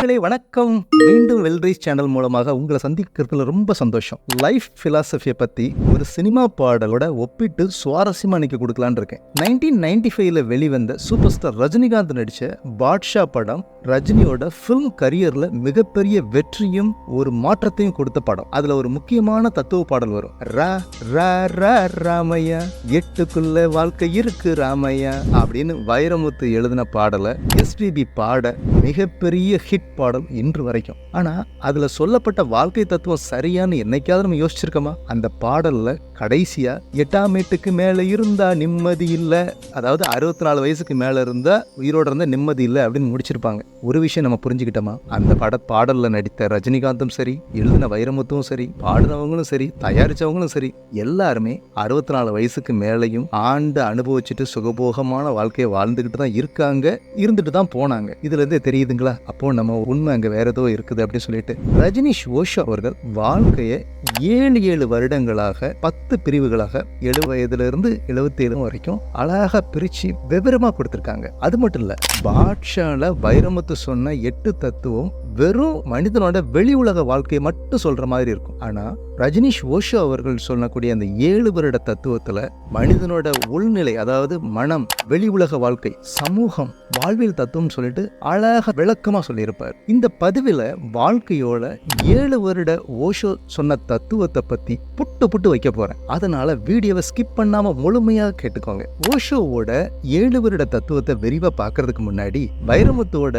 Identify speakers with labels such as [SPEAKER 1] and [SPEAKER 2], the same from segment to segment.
[SPEAKER 1] நண்பர்களே வணக்கம். மீண்டும் வெல்ரைஸ் சேனல் மூலமாக உங்களை சந்திக்கிறதுல ரொம்ப சந்தோஷம். லைஃப் பிலாசபியை பற்றி ஒரு சினிமா பாடலோட ஒப்பிட்டு சுவாரஸ்யமாக இன்னைக்கு கொடுக்கலான் இருக்கேன். நைன்டீன் நைன்டி ஃபைவ்ல வெளிவந்த சூப்பர் ஸ்டார் ரஜினிகாந்த் நடித்த பாட்ஷா படம் ரஜினியோட ஃபிலிம் கரியரில் மிகப்பெரிய வெற்றியும் ஒரு மாற்றத்தையும் கொடுத்த படம். அதில் ஒரு முக்கியமான தத்துவ பாடல் வரும். ரா ரா ரா ராமையா எட்டுக்குள்ள வாழ்க்கை இருக்கு ராமையா அப்படின்னு வைரமுத்து எழுதின பாடலை எஸ்பிபி பாட மிகப்பெரிய ஹிட் பாடல் இன்று வரைக்கும். ஆனால் அதில் சொல்லப்பட்ட வாழ்க்கை தத்துவம் சரியான்னு என்னைக்காவது நம்ம யோசிச்சிருக்கோமா? அந்த பாடலில் கடைசியாக எட்டாம் எட்டுக்கு மேலே இருந்தால் நிம்மதி இல்லை அதாவது அறுபத்தி நாலு வயசுக்கு மேலே இருந்தால் உயிரோடு இருந்தால் நிம்மதி இல்லை அப்படின்னு முடிச்சிருப்பாங்க. ஒரு விஷயம் நம்ம புரிஞ்சுக்கிட்டோமா? அந்த பட பாடலில் நடித்த ரஜினிகாந்தும் சரி எழுதின வைரமுத்தும் சரி பாடினவங்களும் சரி தயாரித்தவங்களும் சரி எல்லாருமே அறுபத்தி நாலு வயசுக்கு மேலையும் ஆண்டு அனுபவிச்சுட்டு சுகபோகமான வாழ்க்கையை வாழ்ந்துக்கிட்டு தான் இருக்காங்க இருந்துட்டு தான் போனாங்க. இதுலேருந்தே தெரியுதுங்களா? அப்போ நம்ம உண்மை அங்கே வேற ஏதோ இருக்குது அப்படின்னு சொல்லிட்டு ரஜினிஷ் ஓஷோ அவர்கள் வாழ்க்கையை ஏழு ஏழு வருடங்களாக பத்து பிரிவுகளாக எழு வயதுலேருந்து எழுபத்தி ஏழு வரைக்கும் அழகாக பிரித்து விவரமாக கொடுத்துருக்காங்க. அது மட்டும் இல்லை பாட்ஷாவில் வைரமுத்து சொன்ன எட்டு தத்துவம் வெறும் மனிதனோட வெளி உலக வாழ்க்கையை மட்டும் சொல்ற மாதிரி இருக்கும். ஆனா ரஜினிஷ் ஓஷோ அவர்கள் சொல்லக்கூடிய அந்த ஏழு வருட தத்துவத்துல மனிதனோட உள்நிலை அதாவது மனம் வெளி உலக வாழ்க்கை சமூகம் வாழ்வியல் தத்துவம் சொல்லிட்டு அழகாக விளக்கமா சொல்லியிருப்பார். இந்த பதிவில் வாழ்க்கையோட ஏழு வருட ஓஷோ சொன்ன தத்துவத்தை பத்தி புட்டு புட்டு வைக்க போறேன். அதனால வீடியோவை ஸ்கிப் பண்ணாம முழுமையாக கேட்டுக்கோங்க. ஓஷோவோட ஏழு வருட தத்துவத்தை விரிவா பார்க்கறதுக்கு முன்னாடி வைரமுத்தோட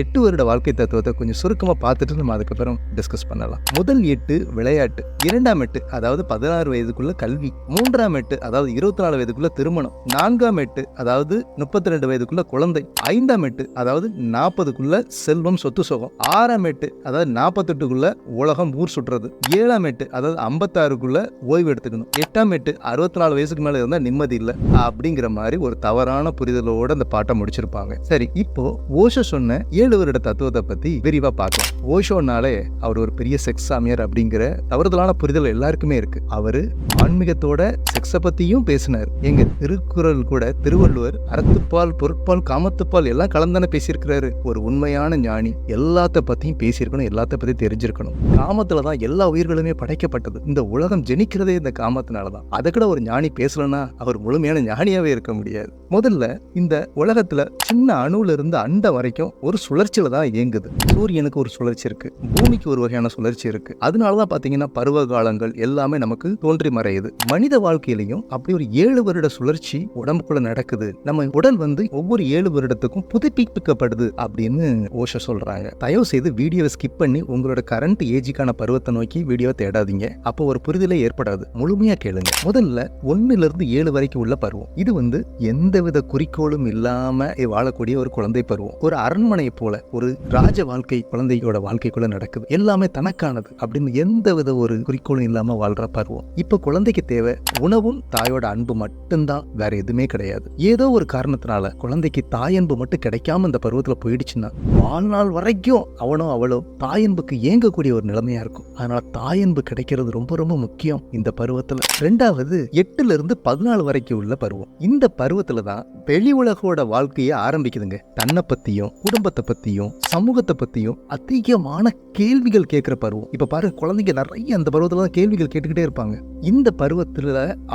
[SPEAKER 1] எட்டு வருட வாழ்க்கை தத்துவத்தை கொஞ்சம் சுருக்கமாக பார்த்துட்டு நம்ம அதுக்கப்புறம் டிஸ்கஸ் பண்ணலாம். முதல் எட்டு விளையாட்டு இரண்டாம் எட்டு அதாவது பதினாறு வயதுக்குள்ள கல்வி மூன்றாம் எட்டு அதாவது இருபத்தி நாலு வயதுக்குள்ள திருமணம் நான்காம் எட்டு அதாவது முப்பத்தி ரெண்டு வயதுக்குள்ள குழந்தை ஐந்தாம் எட்டு அதாவது நாற்பதுக்குள்ள செல்வம் சொத்து சுகம் ஆறாம் எட்டு அதாவது நாற்பத்தெட்டுக்குள்ள உலகம் ஊர் சுற்றுறது ஏழாம் எட்டு அதாவது ஐம்பத்தாறுக்குள்ள ஓய்வு எடுத்துக்கணும் எட்டாம் எட்டு அறுபத்தி நாலு வயசுக்கு மேலே இருந்தால் நிம்மதி இல்லை அப்படிங்கிற மாதிரி ஒரு தவறான புரிதலோட அந்த பாட்டை முடிச்சிருப்பாங்க. சரி இப்போ ஓஷோ சொன்ன ஏழு வருட தத்துவத்தை பத்தி விரிவா பார்க்கலாம். ஓஷோனாலே அவர் ஒரு பெரிய செக்ஸ் சாமியார் அப்படிங்கிற தவறுதலான புரிதல் எல்லாருக்குமே இருக்கு. அவரு ஆன்மீகத்தோட செக்ஸை பற்றியும் பேசினார். எங்க திருக்குறள் கூட திருவள்ளுவர் அறத்துப்பால் பொருட்பால் காமத்துப்பால் எல்லாம் கலந்தானே பேசியிருக்கிறாரு. ஒரு உண்மையான ஞானி எல்லாத்த பத்தியும் பேசியிருக்கணும் எல்லாத்த பத்தி தெரிஞ்சிருக்கணும். காமத்துல தான் எல்லா உயிர்களுமே படைக்கப்பட்டது. இந்த உலகம் ஜெனிக்கிறதே இந்த காமத்தினால தான் அதை கூட ஒரு ஞானி பேசலன்னா அவர் முழுமையான ஞானியாவே இருக்க முடியாது. முதல்ல இந்த உலகத்துல சின்ன அணுல இருந்து அண்டை வரைக்கும் ஒரு சுழற்சியில தான் இயங்குது. சூரியனுக்கு ஒரு சுழற்சி இருக்கு. பூமிக்கு ஒரு வகையான சுழற்சி இருக்கு. அதனால தான் பாத்தீங்கன்னா பருவ காலங்கள் எல்லாமே நமக்கு தோன்றி மறையுது. மனித வாழ்க்கையிலையும் அப்படி ஒரு ஏழு வருட சுழற்சி உடம்புக்குள்ள நடக்குது. நம்ம உடல் வந்து ஒவ்வொரு ஏழு வருடத்துக்கும் புதுப்பிக்கப்படுது அப்படின்னு ஓஷ சொல்றாங்க. தயவு செய்து வீடியோவை ஸ்கிப் பண்ணி உங்களோட கரண்ட் ஏஜுக்கான பருவத்தை நோக்கி வீடியோ தேடாதீங்க. அப்போ ஒரு புரிதலே ஏற்படாது. முழுமையா கேளுங்க. முதல்ல ஒன்னுல இருந்து ஏழு வரைக்கும் உள்ள பருவம். இது வந்து எந்தவித குறிக்கோளும் இல்லாம வாழக்கூடிய ஒரு குழந்தை பருவம். ஒரு அரண்மனையை போல ஒரு ராஜ வாழ்க்கை குழந்தையோட வாழ்க்கைக்குள்ள நடக்குது. எல்லாமே தனக்கானது அப்படின்னு எந்த வித ஒரு குறிக்கோளும் இல்லாம வாழ்ற பருவம் இப்ப குழந்தைக்கு தேவை உணவும் தாயோட அன்பு மட்டும்தான் வேற எதுவுமே கிடையாது. ஏதோ ஒரு காரணத்தினால குழந்தைக்கு தாயன்பு மட்டும் கிடைக்காம இந்த பருவத்துல போயிடுச்சுன்னா வாழ்நாள் வரைக்கும் அவனோ அவளோ தாயன்புக்கு ஏங்கக்கூடிய ஒரு நிலைமையா இருக்கும். அதனால தாயன்பு கிடைக்கிறது ரொம்ப ரொம்ப முக்கியம் இந்த பருவத்துல. ரெண்டாவது எட்டுல இருந்து பதினாலு வரைக்கும் உள்ள பருவம். இந்த பருவத்துல தான் வெளி உலகோட வாழ்க்கையை ஆரம்பிக்குதுங்க. தன்னை பத்தியும் குடும்பத்தை பத்தியும் சமூகத்தை பத்தியும் அதிகமான கேள்விகள் கேட்கிற பருவம். இப்போ பாருங்க குழந்தைங்க நிறைய அந்த பருவத்தில் தான் கேள்விகள் கேட்டுக்கிட்டே இருப்பாங்க. இந்த பருவத்தில்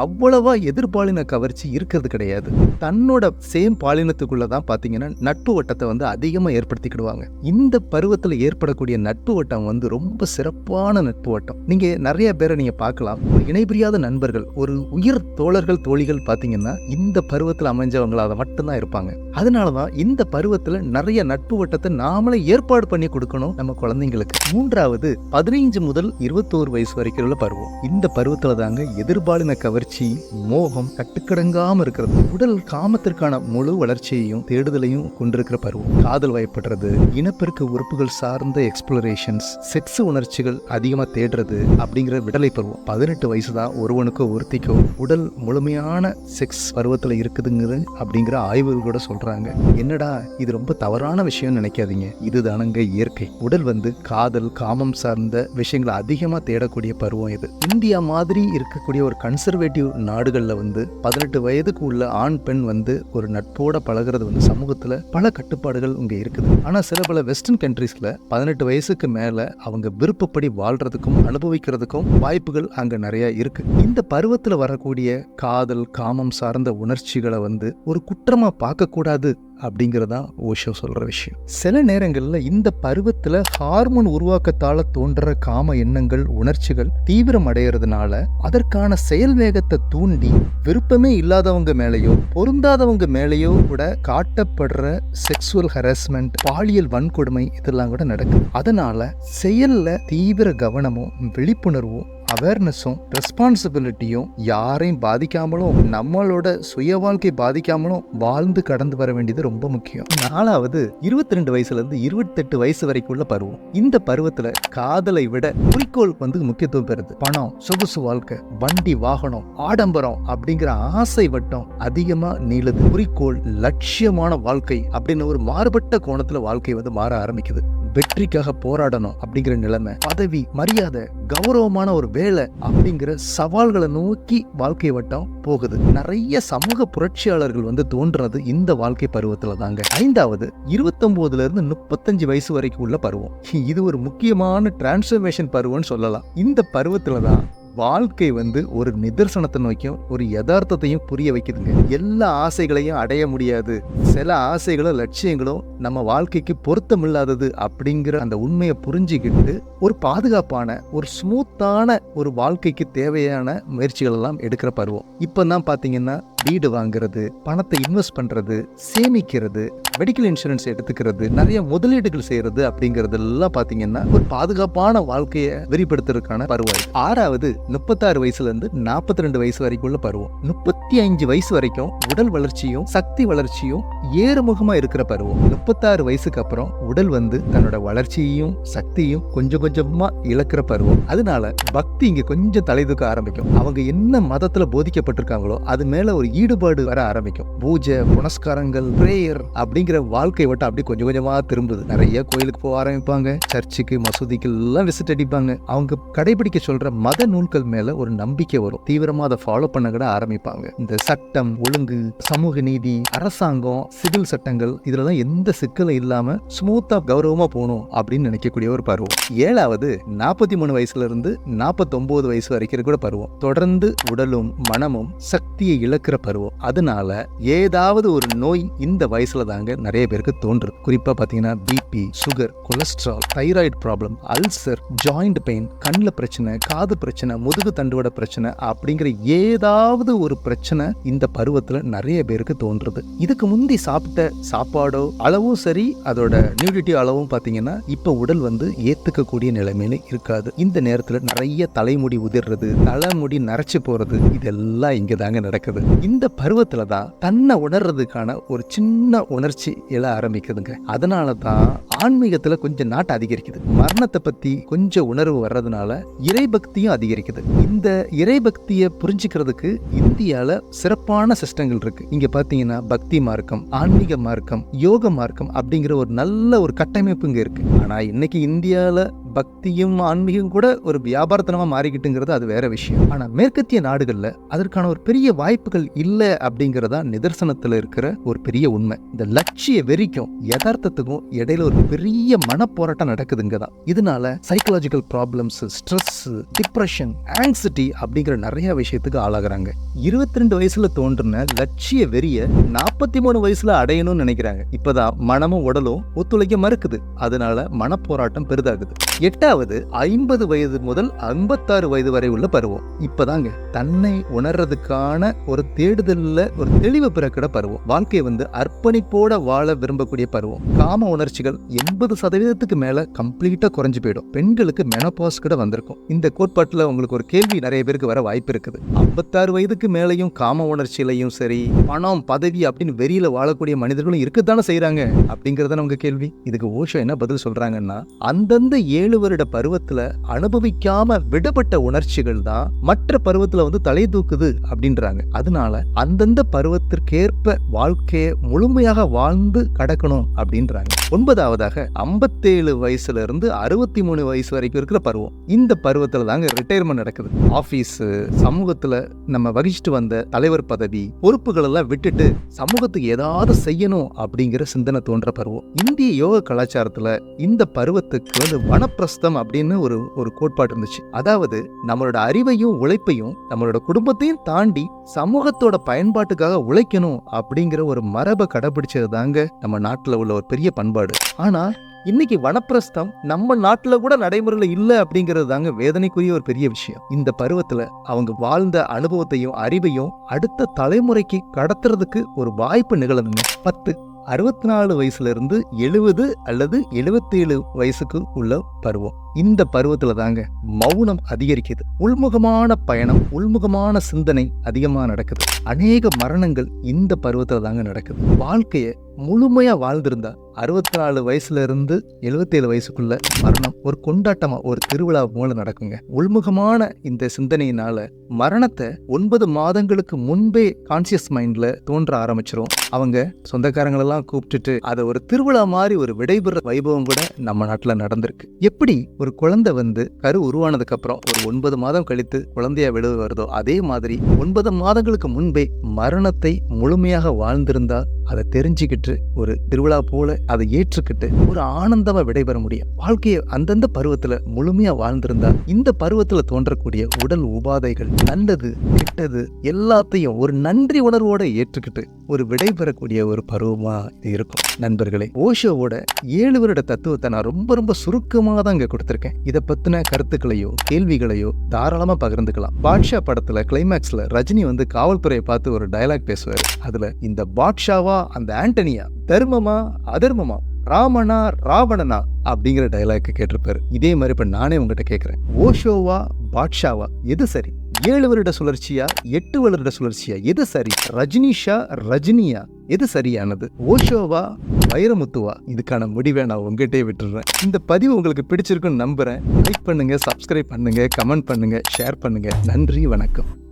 [SPEAKER 1] அவ்வளவா எதிர்பாலின கவர்ச்சி இருக்கிறது கிடையாது. தன்னோட சேம் பாலினத்துக்குள்ள தான் பார்த்தீங்கன்னா நட்பு வட்டத்தை வந்து அதிகமா ஏற்படுத்திக்கிடுவாங்க. இந்த பருவத்தில் ஏற்படக்கூடிய நட்பு வட்டம் வந்து ரொம்ப சிறப்பான நட்பு வட்டம். நீங்க நிறைய பேரை நீங்க பார்க்கலாம். ஒரு இணைபிரியாத நண்பர்கள் ஒரு உயிர் தோழர்கள் தோழிகள் பாத்தீங்கன்னா இந்த பருவத்தில் அமைஞ்சவங்களாக மட்டும்தான் இருப்பாங்க. அதனாலதான் இந்த பருவத்தில் நிறைய நட்பு வட்டத்தை நாமளே ஏற்பாடு பண்ணி கொடுக்கணும் நம்ம குழந்தைங்களுக்கு. மூன்றாவது பதினைஞ்சு முதல் இருபத்தோரு வயசு வரைக்கும் உள்ள பருவம். இந்த பருவத்துல தாங்க எதிர்பாலின கவர்ச்சி மோகம் கட்டுக்கடங்காம இருக்கிறது. உடல் காமத்திற்கான முழு வளர்ச்சியையும் தேடுதலையும் கொண்டிருக்கிற பருவம். காதல் வயப்படுறது இனப்பெருக்க உறுப்புகள் சார்ந்த எக்ஸ்பிளரேஷன்ஸ் செக்ஸ் உணர்ச்சிகள் அதிகமா தேடுறது அப்படிங்கிற விடலை பருவம். பதினெட்டு வயசு தான் ஒருவனுக்கோ ஒருத்திக்கோ உடல் முழுமையான செக்ஸ் பருவத்துல இருக்குதுங்கிறது அப்படிங்கிற ஆய்வுகள் கூட சொல்றாங்க. என்னடா இது ரொம்ப தவறான விஷயம்னு நினைக்காதீங்க. இதுதானங்க இயற்கை. உடல் வந்து காதல் காமம் சார்ந்த விஷயங்களை அதிகமாக தேடக்கூடிய பருவம் இது. இந்தியா மாதிரி இருக்கக்கூடிய ஒரு கன்சர்வேட்டிவ் நாடுகளில் வந்து பதினெட்டு வயதுக்கு உள்ள ஆண் பெண் வந்து ஒரு நட்போட பழகுறது வந்து சமூகத்தில் பல கட்டுப்பாடுகள் இங்கே இருக்குது. ஆனால் சில பல வெஸ்டர்ன் கண்ட்ரீஸில் பதினெட்டு வயசுக்கு மேலே அவங்க விருப்பப்படி வாழ்றதுக்கும் அனுபவிக்கிறதுக்கும் வாய்ப்புகள் அங்கே நிறைய இருக்கு. இந்த பருவத்தில் வரக்கூடிய காதல் காமம் சார்ந்த உணர்ச்சிகளை வந்து ஒரு குற்றமாக பார்க்கக்கூடாது அப்படிங்கிறதான் ஓஷோ சொல்கிற விஷயம். சில நேரங்களில் இந்த பருவத்தில் ஹார்மோன் உருவாக்கத்தால் தோன்ற காம எண்ணங்கள் உணர்ச்சிகள் தீவிரம் அடையிறதுனால அதற்கான செயல் வேகத்தை தூண்டி விருப்பமே இல்லாதவங்க மேலேயோ பொருந்தாதவங்க மேலேயோ கூட காட்டப்படுற செக்ஸுவல் ஹராஸ்மெண்ட் பாலியல் வன்கொடுமை இதெல்லாம் கூட நடக்குது. அதனால செயலில் தீவிர கவனமும் விழிப்புணர்வும் அவேர்னஸும் ரெஸ்பான்சிபிலிட்டியும் யாரையும் பாதிக்காமலும் நம்மளோட சுய வாழ்க்கை பாதிக்காமலும் வாழ்ந்து கடந்து வர வேண்டியது ரொம்ப முக்கியம். நாலாவது இருபத்தி ரெண்டு வயசுல இருந்து இருபத்தெட்டு வயசு வரைக்கும் உள்ள பருவம். இந்த பருவத்துல காதலை விட குறிக்கோள் வந்து முக்கியத்துவம் பெறுது. பணம் சொகுசு வாழ்க்கை வண்டி வாகனம் ஆடம்பரம் அப்படிங்கிற ஆசை வட்டம் அதிகமா நீளுது. குறிக்கோள் லட்சியமான வாழ்க்கை அப்படின்னு ஒரு மாறுபட்ட கோணத்துல வாழ்க்கை வந்து மாற ஆரம்பிக்குது. வெற்றிக்காக போராடணும் அப்படிங்கிற நிலைமை பதவி மரியாதை கௌரவமான ஒரு வேலை அப்படிங்கிற சவால்களை நோக்கி வாழ்க்கை வட்டம் போகுது. நிறைய சமூக புரட்சியாளர்கள் வந்து தோன்றது இந்த வாழ்க்கை பருவத்துல தாங்க. ஐந்தாவது இருபத்தொன்பதுல இருந்து முப்பத்தஞ்சு வயசு வரைக்கும் உள்ள பருவம். இது ஒரு முக்கியமான டிரான்ஸ்ஃபர்மேஷன் பருவம்னு சொல்லலாம். இந்த பருவத்துல தான் வாழ்க்கை வந்து ஒரு நிதர்சனத்தை நோக்கியும் ஒரு யதார்த்தத்தையும் புரிய வைக்குதுங்க. எல்லா ஆசைகளையும் அடைய முடியாது. சில ஆசைகளும் லட்சியங்களும் நம்ம வாழ்க்கைக்கு பொருத்தமில்லாதது அப்படிங்கிற அந்த உண்மையை புரிஞ்சுக்கிட்டு ஒரு பாதுகாப்பான ஒரு ஸ்மூத்தான ஒரு வாழ்க்கைக்கு தேவையான முயற்சிகள் எல்லாம் எடுக்கிற பருவம். இப்போ தான் பார்த்தீங்கன்னா வீடு வாங்குறது பணத்தை இன்வெஸ்ட் பண்ணுறது சேமிக்கிறது மெடிக்கல் இன்சூரன்ஸ் எடுத்துக்கிறது நிறைய முதலீடுகள் செய்கிறது அப்படிங்கிறதெல்லாம் பார்த்தீங்கன்னா ஒரு பாதுகாப்பான வாழ்க்கையை விரிப்படுத்துறதுக்கான பருவம். ஆறாவது முப்பத்தாறு வயசுல இருந்து நாற்பத்தி ரெண்டு வயசு வரைக்கும் உள்ள பருவம். முப்பத்தி அஞ்சு வயசு வரைக்கும் உடல் வளர்ச்சியும் சக்தி வளர்ச்சியும் ஏறுமுகமா இருக்கிற பருவம். முப்பத்தாறு வயசுக்கு அப்புறம் உடல் வந்து தன்னோட வளர்ச்சியையும் சக்தியும் கொஞ்சம் கொஞ்சமா இழக்கிற பருவம். அதனால பக்தி இங்க கொஞ்சம் தலை தூக்க ஆரம்பிக்கும். அவங்க என்ன மதத்துல போதிக்கப்பட்டிருக்காங்களோ அது மேல ஒரு ஈடுபாடு வர ஆரம்பிக்கும். பூஜை புனஸ்காரங்கள் பிரேயர் அப்படிங்கிற வாழ்க்கை வட்டம் அப்படி கொஞ்சம் கொஞ்சமா திரும்புது. நிறைய கோயிலுக்கு போக ஆரம்பிப்பாங்க. சர்ச்சுக்கு மசூதிக்கு எல்லாம் விசிட் அடிப்பாங்க. அவங்க கடைபிடிக்க சொல்ற மத நூல் மக்கள் மேல ஒரு நம்பிக்கை வரும். தீவிரமா அதை ஃபாலோ பண்ண கூட ஆரம்பிப்பாங்க. இந்த சட்டம் ஒழுங்கு சமூக நீதி அரசாங்கம் சிவில் சட்டங்கள் இதுலதான் எந்த சிக்கலும் இல்லாம ஸ்மூத்தா கௌரவமா போகணும் அப்படின்னு நினைக்கக்கூடிய ஒரு பருவம். ஏழாவது நாற்பத்தி மூணு வயசுல இருந்து நாற்பத்தொன்பது வயசு வரைக்கும் கூட பருவம். தொடர்ந்து உடலும் மனமும் சக்தியை இழக்கிற பருவம். அதனால ஏதாவது ஒரு நோய் இந்த வயசுல தாங்க நிறைய பேருக்கு தோன்றுது. குறிப்பா பாத்தீங்கன்னா BP sugar cholesterol thyroid problem ulcer joint pain கண்ணில் பிரச்சனை காது பிரச்சனை முதுகு தண்டுவட பிரச்சனை அப்படிங்கிற ஏதாவது ஒரு பிரச்சனை இந்த பருவத்தில் நிறைய பேருக்கு தோன்றுது இதுக்கு முந்தி சாப்பிட்ட சாப்பாடோ அளவும் சரி அதோட நியூடிட்டி அளவும் பார்த்தீங்கன்னா இப்போ உடல் வந்து ஏற்றுக்கக்கூடிய நிலைமையில இருக்காது. இந்த நேரத்தில் நிறைய தலைமுடி உதிர்றது தலைமுடி நரைச்சி போகிறது இதெல்லாம் இங்கே தாங்க நடக்குது. இந்த பருவத்தில் தான் தன்னை உணர்றதுக்கான ஒரு சின்ன உணர்ச்சி எழ ஆரம்பிக்குதுங்க. அதனால தான் ஆன்மீகத்தில் கொஞ்சம் நாட்டு அதிகரிக்குது. மரணத்தை பற்றி கொஞ்சம் உணர்வு வர்றதுனால இறைபக்தியும் அதிகரிக்குது. இந்த இறை பக்தியை புரிஞ்சுக்கிறதுக்கு இந்தியாவில் சிறப்பான சிஸ்டங்கள் இருக்கு. இங்க பாத்தீங்கன்னா பக்தி மார்க்கம் ஆன்மீக மார்க்கம் யோக மார்க்கம் அப்படிங்கிற ஒரு நல்ல ஒரு கட்டமைப்பு இங்க இருக்கு. ஆனா இன்னைக்கு இந்தியாவில் பக்தியும் ஆன்மீகம் கூட ஒரு வியாபாரத்தனமாக மாறிக்கிட்டுங்கிறது அது வேற விஷயம். ஆனால் மேற்கத்திய நாடுகளில் அதற்கான ஒரு பெரிய வாய்ப்புகள் இல்லை அப்படிங்கிறதா நிதர்சனத்தில் இருக்கிற ஒரு பெரிய உண்மை. இந்த லட்சிய வெறிக்கும் யதார்த்தத்துக்கும் இடையில ஒரு பெரிய மனப்போராட்டம் நடக்குதுங்க தான் இதனால psychological problems stress depression anxiety அப்படிங்கிற நிறைய விஷயத்துக்கு ஆளாகிறாங்க. இருபத்தி ரெண்டு வயசுல தோன்றின லட்சிய வெறிய நாற்பத்தி மூணு வயசுல அடையணும்னு நினைக்கிறாங்க. இப்பதான் மனமும் உடலும் ஒத்துழைக்க மறுக்குது. அதனால மனப்போராட்டம் பெரிதாகுது. எட்டாவது ஐம்பது வயது முதல் ஐம்பத்தாறு வயது வரை உள்ள பருவம். இப்பதாங்க தன்னை உணர்றதுக்கான ஒரு தேடுதல்ல ஒரு தெளிவு பிறக்கிட பருவம். வாழ்க்கையை வந்து அர்ப்பணிப்போட வாழ விரும்பக்கூடிய பருவம். காம உணர்ச்சிகள் எண்பது சதவீதத்துக்கு மேல கம்ப்ளீட்டா குறைஞ்சு போயிடும். பெண்களுக்கு மெனபாஸ் கூட வந்திருக்கும். இந்த கோட்பாட்டுல உங்களுக்கு ஒரு கேள்வி நிறைய பேருக்கு வர வாய்ப்பு இருக்குது. ஐம்பத்தாறு வயதுக்கு மேலையும் காம உணர்ச்சியிலையும் சரி பணம் பதவி அப்படின்னு வெறியில வாழக்கூடிய மனிதர்களும் இருக்கத்தானே செய்யறாங்க அப்படிங்கறத நமக்கு கேள்வி. இதுக்கு ஓஷோ என்ன பதில் சொல்றாங்கன்னா அந்தந்த ஏழு ஏழு வருட பருவத்துல அனுபவிக்காம விடப்பட்ட உணர்ச்சிகள் தான் மற்ற பருவத்துல வந்து தலை தூக்குது அப்படின்றாங்க. அதனால அந்தந்த பருவத்திற்கேற்ப வாழ்க்கையை முழுமையாக வாழ்ந்து கடக்கணும் அப்படின்றாங்க. ஒன்பதாவதாக ஐம்பத்தேழு வயசுல இருந்து அறுபத்தி மூணு வயசு வரைக்கும் இருக்கிற பருவம். இந்த பருவத்துல தாங்க ரிட்டையர்மெண்ட் நடக்குது. ஆபீஸ் சமூகத்துல நம்ம வகிச்சுட்டு வந்த தலைவர் பதவி பொறுப்புகள் எல்லாம் விட்டுட்டு சமூகத்துக்கு ஏதாவது செய்யணும் அப்படிங்கிற சிந்தனை தோன்ற பருவம். இந்திய யோக கலாச்சாரத்துல இந்த பருவத்துக்கு வந்து வனப்பிரஸ்தம் அப்படின்னு ஒரு ஒரு கோட்பாடு இருந்துச்சு. அதாவது நம்மளோட அறிவையும் உழைப்பையும் நம்மளோட குடும்பத்தையும் தாண்டி சமூகத்தோட பயன்பாட்டுக்காக உழைக்கணும் அப்படிங்கிற ஒரு மரபை கடைபிடிச்சது தாங்க நம்ம நாட்டில் உள்ள ஒரு பெரிய பண்பாடு. ஆனா இன்னைக்கு வனப்பிரஸ்தம் நம்ம நாட்டுல கூட நடைமுறையில் இல்லை அப்படிங்கிறது தாங்க வேதனைக்குரிய ஒரு பெரிய விஷயம். இந்த பருவத்துல அவங்க வாழ்ந்த அனுபவத்தையும் அறிவையும் அடுத்த தலைமுறைக்கு கடத்துறதுக்கு ஒரு வாய்ப்பு நிகழணுங்க. பத்து அறுபத்தி நாலு வயசுல இருந்து எழுபது அல்லது எழுபத்தேழு வயசுக்கு உள்ள பருவம். இந்த பருவத்தில் தாங்க மௌனம் அதிகரிக்குது. உள்முகமான பயணம் உள்முகமான சிந்தனை அதிகமா நடக்குது. அநேக மரணங்கள் இந்த பருவத்துல தாங்க நடக்குது. வாழ்க்கையை முழுமையாக வாழ்ந்திருந்தா அறுபத்தி நாலு வயசுல இருந்து எழுபத்தேழு வயசுக்குள்ள மரணம் ஒரு கொண்டாட்டமா ஒரு திருவிழா போல நடக்குங்க. உள்முகமான இந்த சிந்தனையினால மரணத்தை ஒன்பது மாதங்களுக்கு முன்பே கான்சியஸ் மைண்ட்ல தோன்ற ஆரம்பிச்சிரும். அவங்க சொந்தக்காரங்களெல்லாம் கூப்பிட்டுட்டு அதை ஒரு திருவிழா மாதிரி ஒரு விடைபெற வைபவம் கூட நம்ம நாட்டில் நடந்திருக்கு. எப்படி ஒரு குழந்தை வந்து கரு உருவானதுக்கு அப்புறம் ஒரு ஒன்பது மாதம் கழித்து குழந்தையா விழுவு வருதோ அதே மாதிரி ஒன்பது மாதங்களுக்கு முன்பே மரணத்தை முழுமையாக வாழ்ந்திருந்தா அதை தெரிஞ்சுக்கிட்டு ஒரு திருவிழா போல அதை ஏற்றுக்கிட்டு ஒரு ஆனந்தமா விடைபெற முடியும். வாழ்க்கையை அந்தந்த பருவத்துல முழுமையா வாழ்ந்திருந்தா இந்த பருவத்துல தோன்றக்கூடிய உடல் உபாதைகள் நல்லது கெட்டது எல்லாத்தையும் ஒரு நன்றி உணர்வோட ஏற்றுக்கிட்டு ஒரு விடைபெறக்கூடிய ஒரு பருவமா இது இருக்கும். நண்பர்களே ஓஷோவோட ஏழு வருட தத்துவத்தை நான் ரொம்ப ரொம்ப சுருக்கமாக தான் இங்க கொடுத்துருக்கேன். இதை பத்தின கருத்துக்களையோ கேள்விகளையோ தாராளமா பகிர்ந்துக்கலாம். பாட்ஷா படத்துல கிளைமேக்ஸ்ல ரஜினி வந்து காவல்துறையை பார்த்து ஒரு டயலாக் பேசுவார். அதுல இந்த பாட்ஷாவா அந்த ஆண்டனி ஆண்டனியா தர்மமா அதர்மமா ராமனா ராவணனா அப்படிங்கிற டயலாக் கேட்டிருப்பாரு. இதே மாதிரி இப்ப நானே உங்ககிட்ட கேட்கிறேன். ஓஷோவா பாட்ஷாவா எது சரி? ஏழு வருட சுழற்சியா எட்டு வருட சுழற்சியா எது சரி? ரஜினிஷா ரஜினியா எது சரியானது? ஓஷோவா வைரமுத்துவா? இதுக்கான முடிவை நான் உங்ககிட்டே விட்டுறேன் இந்த பதிவு உங்களுக்கு பிடிச்சிருக்குன்னு நம்புறேன். லைக் பண்ணுங்க சப்ஸ்கிரைப் பண்ணுங்க கமெண்ட் பண்ணுங்க ஷேர் பண்ணுங்க. நன்றி வணக்கம்.